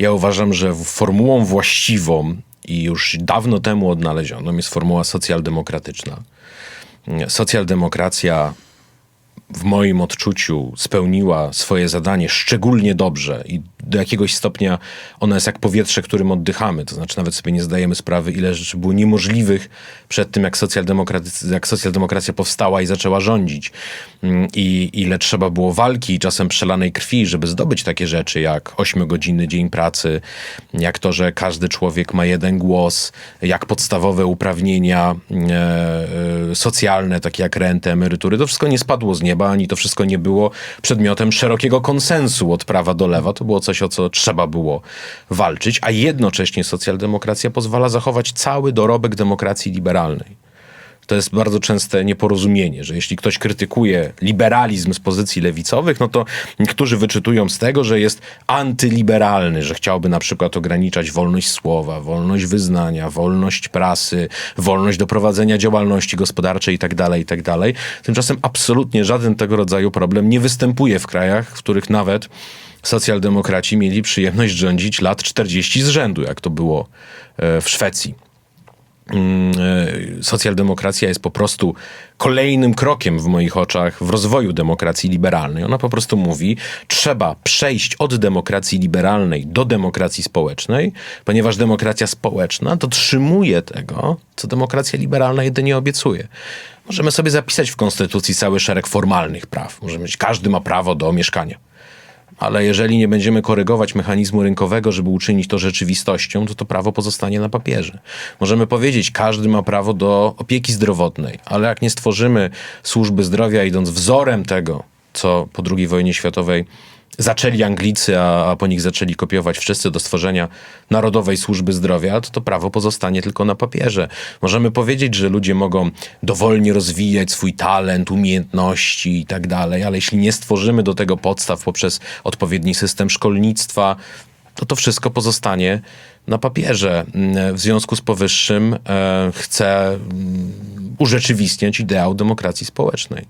Ja uważam, że formułą właściwą i już dawno temu odnalezioną jest formuła socjaldemokratyczna. Socjaldemokracja w moim odczuciu spełniła swoje zadanie szczególnie dobrze i do jakiegoś stopnia ona jest jak powietrze, którym oddychamy. To znaczy nawet sobie nie zdajemy sprawy, ile rzeczy było niemożliwych przed tym, jak, jak socjaldemokracja powstała i zaczęła rządzić. Mm, I ile trzeba było walki i czasem przelanej krwi, żeby zdobyć takie rzeczy jak ośmiogodzinny dzień pracy, jak to, że każdy człowiek ma jeden głos, jak podstawowe uprawnienia e, e, socjalne, takie jak renty, emerytury. To wszystko nie spadło z nieba, ani to wszystko nie było przedmiotem szerokiego konsensu od prawa do lewa. To było coś, o co trzeba było walczyć, a jednocześnie socjaldemokracja pozwala zachować cały dorobek demokracji liberalnej. To jest bardzo częste nieporozumienie, że jeśli ktoś krytykuje liberalizm z pozycji lewicowych, no to niektórzy wyczytują z tego, że jest antyliberalny, że chciałby na przykład ograniczać wolność słowa, wolność wyznania, wolność prasy, wolność do prowadzenia działalności gospodarczej itd., itd. Tymczasem absolutnie żaden tego rodzaju problem nie występuje w krajach, w których nawet socjaldemokraci mieli przyjemność rządzić lat 40 z rzędu, jak to było e, w Szwecji socjaldemokracja jest po prostu kolejnym krokiem w moich oczach w rozwoju demokracji liberalnej. Ona po prostu mówi, trzeba przejść od demokracji liberalnej do demokracji społecznej, ponieważ demokracja społeczna dotrzymuje tego, co demokracja liberalna jedynie obiecuje. Możemy sobie zapisać w Konstytucji cały szereg formalnych praw. Możemy mieć, każdy ma prawo do mieszkania ale jeżeli nie będziemy korygować mechanizmu rynkowego, żeby uczynić to rzeczywistością, to to prawo pozostanie na papierze. Możemy powiedzieć, każdy ma prawo do opieki zdrowotnej, ale jak nie stworzymy służby zdrowia, idąc wzorem tego, co po II wojnie światowej zaczęli Anglicy, a, a po nich zaczęli kopiować wszyscy do stworzenia Narodowej Służby Zdrowia, to to prawo pozostanie tylko na papierze. Możemy powiedzieć, że ludzie mogą dowolnie rozwijać swój talent, umiejętności i tak dalej, ale jeśli nie stworzymy do tego podstaw poprzez odpowiedni system szkolnictwa, to to wszystko pozostanie na papierze. Mm, W związku z powyższym e, chcę mm, urzeczywistniać ideał demokracji społecznej.